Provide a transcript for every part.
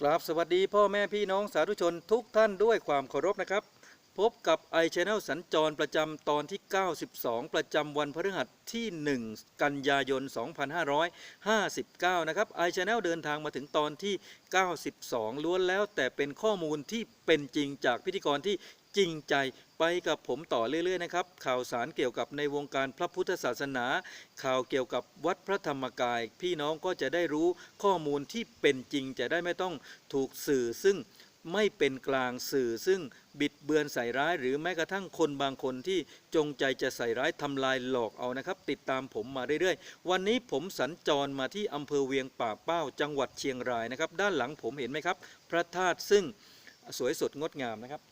กราบสวัสดีพ่อแม่พี่น้องสาธุชนทุกท่านด้วยความเคารพนะครับ พบกับ i Channel สัญจรประจำตอนที่ 92 ประจำวันพฤหัสที่ 1 กันยายน 2559 นะครับ i Channel เดินทางมาถึงตอนที่ 92 ล้วนแล้วแต่เป็นข้อมูลที่เป็นจริงจากพิธีกรที่ จริงใจไปกับผมต่อเรื่อยๆนะครับ ข่าวสารเกี่ยวกับในวงการพระพุทธศาสนา ข่าวเกี่ยวกับวัดพระธรรมกาย พี่น้องก็จะได้รู้ข้อมูลที่เป็นจริงจะได้ไม่ต้องถูกสื่อซึ่งไม่เป็นกลางสื่อซึ่งบิดเบือนใส่ร้าย หรือแม้กระทั่งคนบางคนที่จงใจจะใส่ร้ายทำลายหลอกเอานะครับ ติดตามผมมาเรื่อยๆ วันนี้ผมสัญจรมาที่อำเภอเวียงป่าเป้า จังหวัดเชียงรายนะครับ ด้านหลังผมเห็นไหมครับ พระธาตุซึ่งสวยสดงดงามนะครับ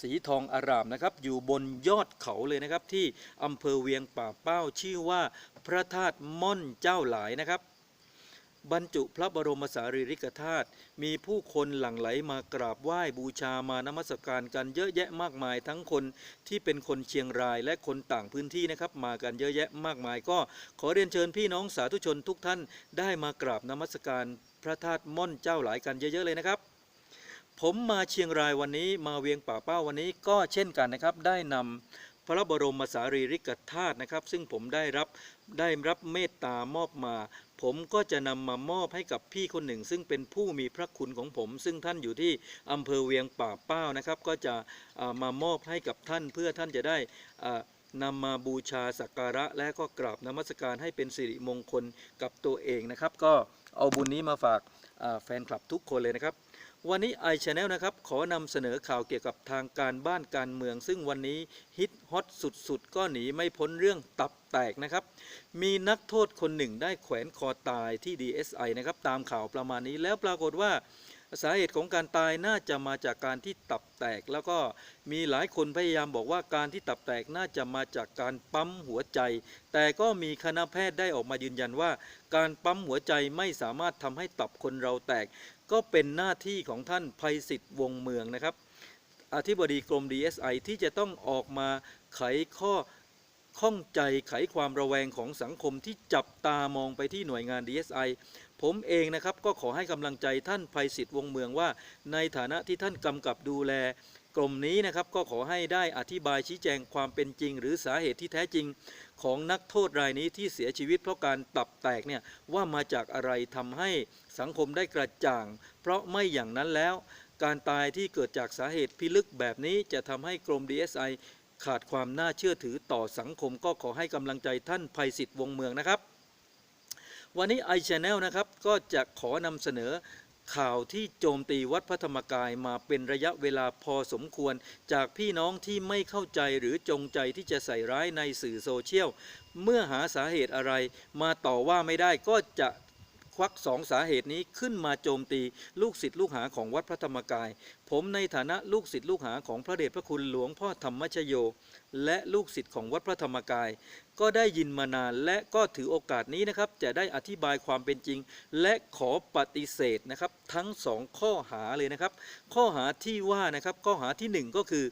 สีทองอารามนะครับ อยู่บนยอดเขาเลยนะครับ ที่อำเภอเวียงป่าเป้าชื่อว่าพระธาตุม่อนเจ้าหลายนะครับ บรรจุพระบรมสารีริกธาตุมีผู้คนหลั่งไหลมากราบไหว้บูชามานมัสการกันเยอะแยะมากมาย ทั้งคนที่เป็นคนเชียงรายและคนต่างพื้นที่นะครับ มากันเยอะแยะมากมาย ก็ขอเรียนเชิญพี่น้องสาธุชนทุกท่านได้มากราบนมัสการพระธาตุม่อนเจ้าหลายกันเยอะๆเลยนะครับ ผมมาเชียงรายวันนี้มาเวียงป่าเป้าวันนี้ก็เช่นกันนะครับ ได้นำพระบรมสารีริกธาตุนะครับ ซึ่งผมได้รับได้รับเมตตามอบมา ผมก็จะนำมามอบให้กับพี่คนหนึ่ง ซึ่งเป็นผู้มีพระคุณของผม ซึ่งท่านอยู่ที่อำเภอเวียงป่าเป้านะครับ ก็จะามามอบให้กับท่านเพื่อท่านจะได้อ่านำมาบูชาสักการะและก็กราบนมัสการให้เป็นสิริมงคลกับตัวเองนะครับ ก็เอาบุญนี้มาฝากาแฟนคลับทุกคนเลยนะครับ วันนี้ i Channel นะครับ ขอนำเสนอข่าวเกี่ยวกับทางการบ้านการเมือง ซึ่งวันนี้ฮิตฮอตสุดๆ ก็หนีไม่พ้นเรื่องตับแตกนะครับ มีนักโทษคนหนึ่งได้แขวนคอตายที่ DSI นะครับ ตามข่าวประมาณนี้แล้วปรากฏว่าสาเหตุของการตายน่าจะมาจากการที่ตับแตก แล้วก็มีหลายคนพยายามบอกว่าการที่ตับแตกน่าจะมาจากการปั๊มหัวใจ แต่ก็มีคณะแพทย์ได้ออกมายืนยันว่า การปั๊มหัวใจไม่สามารถทำให้ตับคนเราแตก ก็เป็นหน้าที่ของท่านภัยสิทธิ์วงเมืองนะครับ อธิบดีกรม DSI ที่จะต้องออกมาไขข้อข้องใจไขความระแวงของสังคมที่จับตามองไปที่หน่วยงาน DSI ผมเองนะครับก็ขอให้กำลังใจท่านภัยสิทธิ์วงเมืองว่า ในฐานะที่ท่านกำกับดูแล กรมนี้นะครับก็ขอให้ได้อธิบายชี้แจงความเป็นจริง หรือสาเหตุที่แท้จริงของนักโทษรายนี้ที่เสียชีวิตเพราะการตับแตกเนี่ยว่ามาจากอะไรทำให้สังคมได้กระจ่าง เพราะไม่อย่างนั้นแล้ว การตายที่เกิดจากสาเหตุพิลึกแบบนี้จะทำให้กรม DSI ขาดความน่าเชื่อถือต่อสังคมก็ขอให้กำลังใจท่านภัยศิษฐ์วงเมืองนะครับ วันนี้ i Channel นะครับ ก็จะขอนำเสนอ ข่าวที่โจมตีวัดพระธรรมกายมาเป็นระยะเวลาพอสมควร จากพี่น้องที่ไม่เข้าใจหรือจงใจที่จะใส่ร้ายในสื่อโซเชียล เมื่อหาสาเหตุอะไร มาต่อว่าไม่ได้ก็จะควักสองสาเหตุนี้ขึ้นมาโจมตีลูกศิษย์ลูกหาของวัดพระธรรมกาย ผมในฐานะลูกศิษย์ลูกหาของพระเดชพระคุณหลวงพ่อธรรมชโย และลูกศิษย์ของวัดพระธรรมกาย ก็ได้ยินมานานและก็ถือโอกาสนี้นะครับจะได้อธิบายความเป็นจริง และขอปฏิเสธนะครับทั้งสองข้อหาเลยนะครับ ข้อหาที่ว่านะครับข้อหาที่หนึ่งก็คือ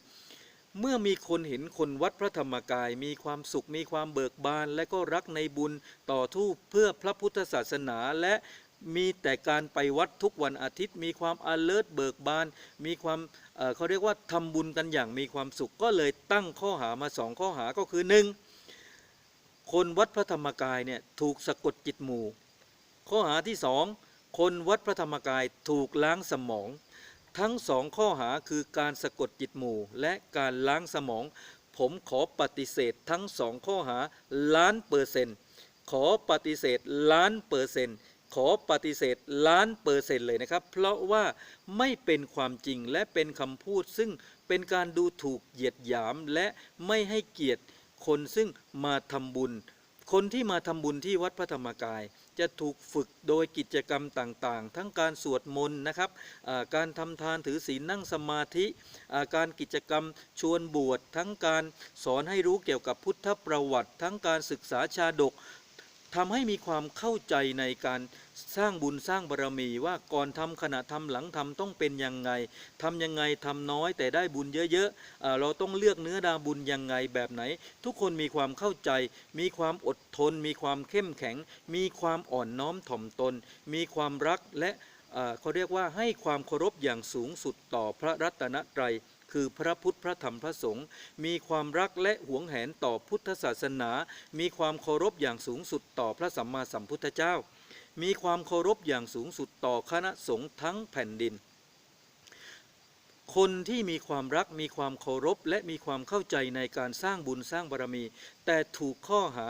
เมื่อมีคนเห็นคนวัดพระธรรมกาย มีความสุขมีความเบิกบาน และก็รักในบุญต่อทูปเพื่อพระพุทธศาสนาและ มีแต่การไปวัดทุกวันอาทิตย์ มีความ alert เบิกบาน มีความเเขาเรียกว่าทำบุญกันอย่างมีความสุขก็เลยตั้งข้อหามาสองข้อหาก็คือหนึ่งคนวัดพระธรรมกายเนี่ยถูกสะกดจิตหมู่ ข้อหาที่สองคนวัดพระธรรมกายถูกล้างสมอง ทั้งสองข้อหาคือการสะกดจิตหมู่ และการล้างสมอง ผมขอปฏิเสธทั้งสองข้อหาล้านเปอร์เซนต์ขอปฏิเสธล้านเปอร์เซนต์ ขอปฏิเสธล้านเปอร์เซนต์เลยนะครับ เพราะว่าไม่เป็นความจริงและเป็นคำพูด ซึ่งเป็นการดูถูกเหยียดหยามและไม่ให้เกียรติคนซึ่งมาทำบุญ คนที่มาทำบุญที่วัดพระธรรมกาย จะถูกฝึกโดยกิจกรรมต่างๆ ทั้งการสวดมนต์นะครับการทำทานถือศีลนั่งสมาธิการกิจกรรมชวนบวชทั้งการสอนให้รู้เกี่ยวกับพุทธประวัติ ทั้งการศึกษาชาดก ทำให้มีความเข้าใจในการสร้างบุญสร้างบารรมีว่าก่อนทำขณะทำหลังทำต้องเป็นยังไงทำยังไงทำน้อยแต่ได้บุญเยอะๆเราต้องเลือกเนื้อดาบุญยังไงแบบไหน ทุกคนมีความเข้าใจ มีความอดทน มีความเข้มแข็ง มีความอ่อนน้อมถ่อมตน มีความรักและเอ่อเขาเรียกว่าให้ความเคารพอย่างสูงสุดต่อพระรัตนตรัย คือพระพุทธพระธรรมพระสงฆ์มีความรักและหวงแหนต่อพุทธศาสนา มีความเคารพอย่างสูงสุดต่อพระสัมมาสัมพุทธเจ้า มีความเคารพอย่างสูงสุดต่อคณะสงฆ์ทั้งแผ่นดิน คนที่มีความรักมีความเคารพและมีความเข้าใจในการสร้างบุญสร้างบารมี แต่ถูกข้อหา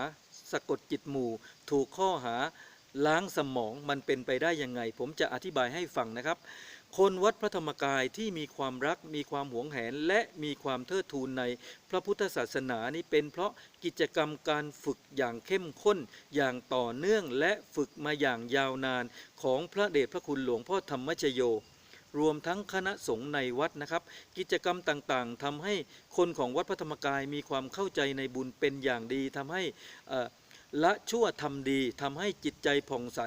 สะกดจิตหมู่ ถูกข้อหาล้างสมองมันเป็นไปได้ยังไง ผมจะอธิบายให้ฟังนะครับ คนวัดพระธรรมกายที่มีความรัก มีความหวงแหน และมีความเทิดทูนในพระพุทธศาสนานี้เป็นเพราะกิจกรรมการฝึกอย่างเข้มข้น อย่างต่อเนื่องและฝึกมาอย่างยาวนานของพระเดชพระคุณหลวงพ่อธรรมชโยรวมทั้งคณะสงฆ์ในวัดนะครับ กิจกรรมต่างๆทำให้คนของวัดพระธรรมกายมีความเข้าใจในบุญเป็นอย่างดีทำให้อ่อ ละชั่วทำดีทำให้จิตใจผ่องใส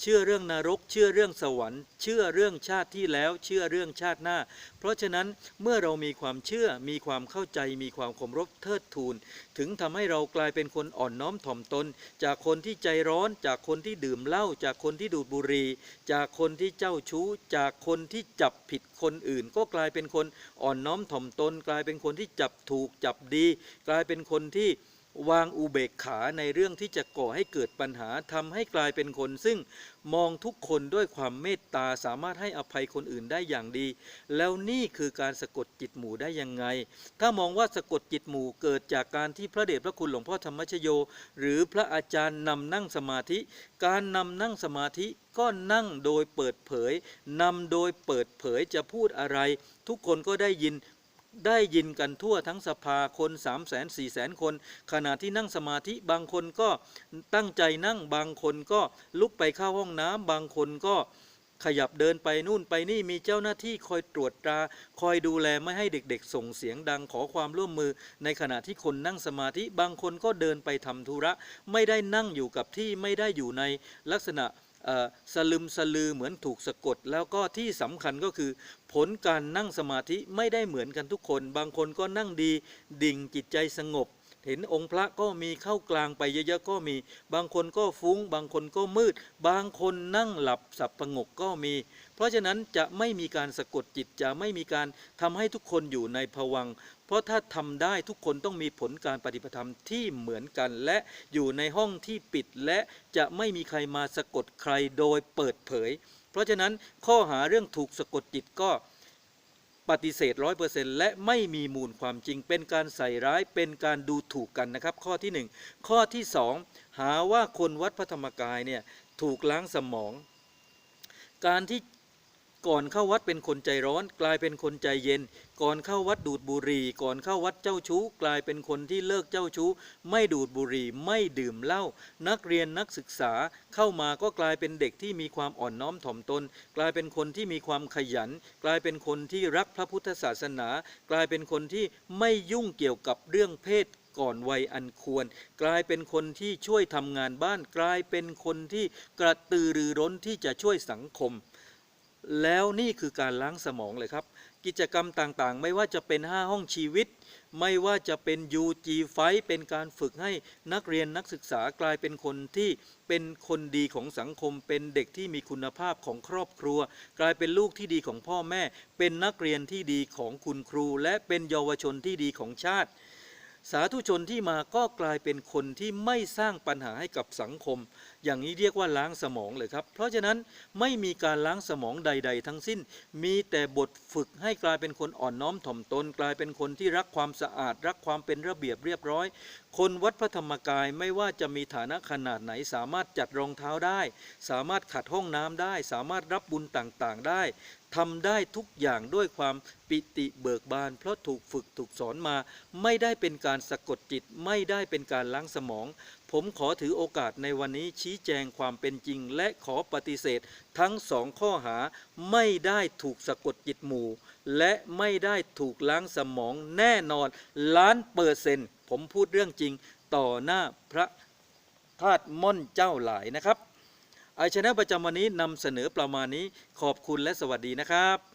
เชื่อเรื่องนรก เชื่อเรื่องสวรรค์ เชื่อเรื่องชาติที่แล้ว เชื่อเรื่องชาติหน้า เพราะฉะนั้นเมื่อเรามีความเชื่อมีความเข้าใจมีความเคารพเทิดทูน ถึงทำให้เรากลายเป็นคนอ่อนน้อมถ่อมตน จากคนที่ใจร้อน จากคนที่ดื่มเหล้าจากคนที่ดูดบุหรี่จากคนที่เจ้าชู้ จากคนที่จับผิดคนอื่น ก็กลายเป็นคนอ่อนน้อมถ่อมตน กลายเป็นคนที่จับถูกจับดี กลายเป็นคนที่ วางอุเบกขาในเรื่องที่จะก่อให้เกิดปัญหาทำให้กลายเป็นคน ซึ่งมองทุกคนด้วยความเมตตาสามารถให้อภัยคนอื่นได้อย่างดี แล้วนี่คือการสะกดจิตหมู่ได้ยังไง ถ้ามองว่าสะกดจิตหมู่เกิดจากการที่พระเดชพระคุณหลวงพ่อธรรมชโย หรือพระอาจารย์นำนั่งสมาธิ การนำนั่งสมาธิก็นั่งโดยเปิดเผยนำโดยเปิดเผยจะพูดอะไร ทุกคนก็ได้ยิน ได้ยินกันทั่วทั้งสภาคน3 0 0 0 0 0 4 0 0 0 0 คน ขณะที่นั่งสมาธิบางคนก็ตั้งใจนั่งบางคนก็ลุกไปเข้าห้องน้ำบางคนก็ขยับเดินไปนู่นไปนี่มีเจ้าหน้าที่คอยตรวจตรา คอยดูแลไม่ให้เด็กๆ ส่งเสียงดังขอความร่วมมือ ในขณะที่คนนั่งสมาธิบางคนก็เดินไปทำธุระ ไม่ได้นั่งอยู่กับที่ไม่ได้อยู่ในลักษณะ สลึมสลือเหมือนถูกสะกด แล้วก็ที่สำคัญก็คือ ผลการนั่งสมาธิไม่ได้เหมือนกันทุกคน บางคนก็นั่งดี ดิ่งจิตใจสงบ เห็นองค์พระก็มีเข้ากลางไปเยอะๆก็มี บางคนก็ฟุ้ง บางคนก็มืด บางคนนั่งหลับสับประงกก็มี เพราะฉะนั้นจะไม่มีการสะกดจิตจะไม่มีการทำให้ทุกคนอยู่ในภวังเพราะถ้าทำได้ทุกคนต้องมีผลการปฏิบัติธรรมที่เหมือนกัน และอยู่ในห้องที่ปิดและจะไม่มีใครมาสะกดใครโดยเปิดเผย เพราะฉะนั้นข้อหาเรื่องถูกสะกดจิตก็ ปฏิเสธร้อยเปอร์เซ็นต์และไม่มีมูลความจริง เป็นการใส่ร้ายเป็นการดูถูกกันนะครับ ข้อที่หนึ่งข้อที่สองหาว่าคนวัดพระธรรมกายเนี่ยถูกล้างสมอง การที่ ก่อนเข้าวัดเป็นคนใจร้อน กลายเป็นคนใจเย็น ก่อนเข้าวัดดูดบุหรี่ ก่อนเข้าวัดเจ้าชู้ กลายเป็นคนที่เลิกเจ้าชู้ ไม่ดูดบุหรี่ไม่ดื่มเหล้านักเรียนนักศึกษาเข้ามาก็กลายเป็นเด็กที่มีความอ่อนน้อมถ่อมตน กลายเป็นคนที่มีความขยัน กลายเป็นคนที่รักพระพุทธศาสนา กลายเป็นคนที่ไม่ยุ่งเกี่ยวกับเรื่องเพศก่อนวัยอันควร กลายเป็นคนที่ช่วยทำงานบ้าน กลายเป็นคนที่กระตือรือร้นที่จะช่วยสังคม แล้วนี่คือการล้างสมองเลยครับ กิจกรรมต่างๆ ไม่ว่าจะเป็น 5 ห้องชีวิต ไม่ว่าจะเป็น UG ไฟเป็นการฝึกให้นักเรียนนักศึกษากลายเป็นคนที่เป็นคนดีของสังคม เป็นเด็กที่มีคุณภาพของครอบครัว กลายเป็นลูกที่ดีของพ่อแม่ เป็นนักเรียนที่ดีของคุณครู และเป็นเยาวชนที่ดีของชาติ สาธุชนที่มาก็กลายเป็นคนที่ไม่สร้างปัญหาให้กับสังคม อย่างนี้เรียกว่าล้างสมองเลยครับ เพราะฉะนั้นไม่มีการล้างสมองใด ๆ ทั้งสิ้น มีแต่บทฝึกให้กลายเป็นคนอ่อนน้อมถ่อมตน กลายเป็นคนที่รักความสะอาด รักความเป็นระเบียบเรียบร้อย คนวัดพระธรรมกายไม่ว่าจะมีฐานะขนาดไหน สามารถจัดรองเท้าได้ สามารถขัดห้องน้ำได้ สามารถรับบุญต่างๆได้ ทำได้ทุกอย่างด้วยความปิติเบิกบาน เพราะถูกฝึกถูกสอนมา ไม่ได้เป็นการสะกดจิต ไม่ได้เป็นการล้างสมอง ผมขอถือโอกาสในวันนี้ชี้แจงความเป็นจริง และขอปฏิเสธ ทั้งสองข้อหาไม่ได้ถูกสะกดจิตหมู่ และไม่ได้ถูกล้างสมองแน่นอน ล้านเปอร์เซนต์ผมพูดเรื่องจริงต่อหน้าพระธาตุม่อนเจ้าหลายนะครับ ไอชนะประจำวันนี้นำเสนอประมาณนี้ขอบคุณและสวัสดีนะครับ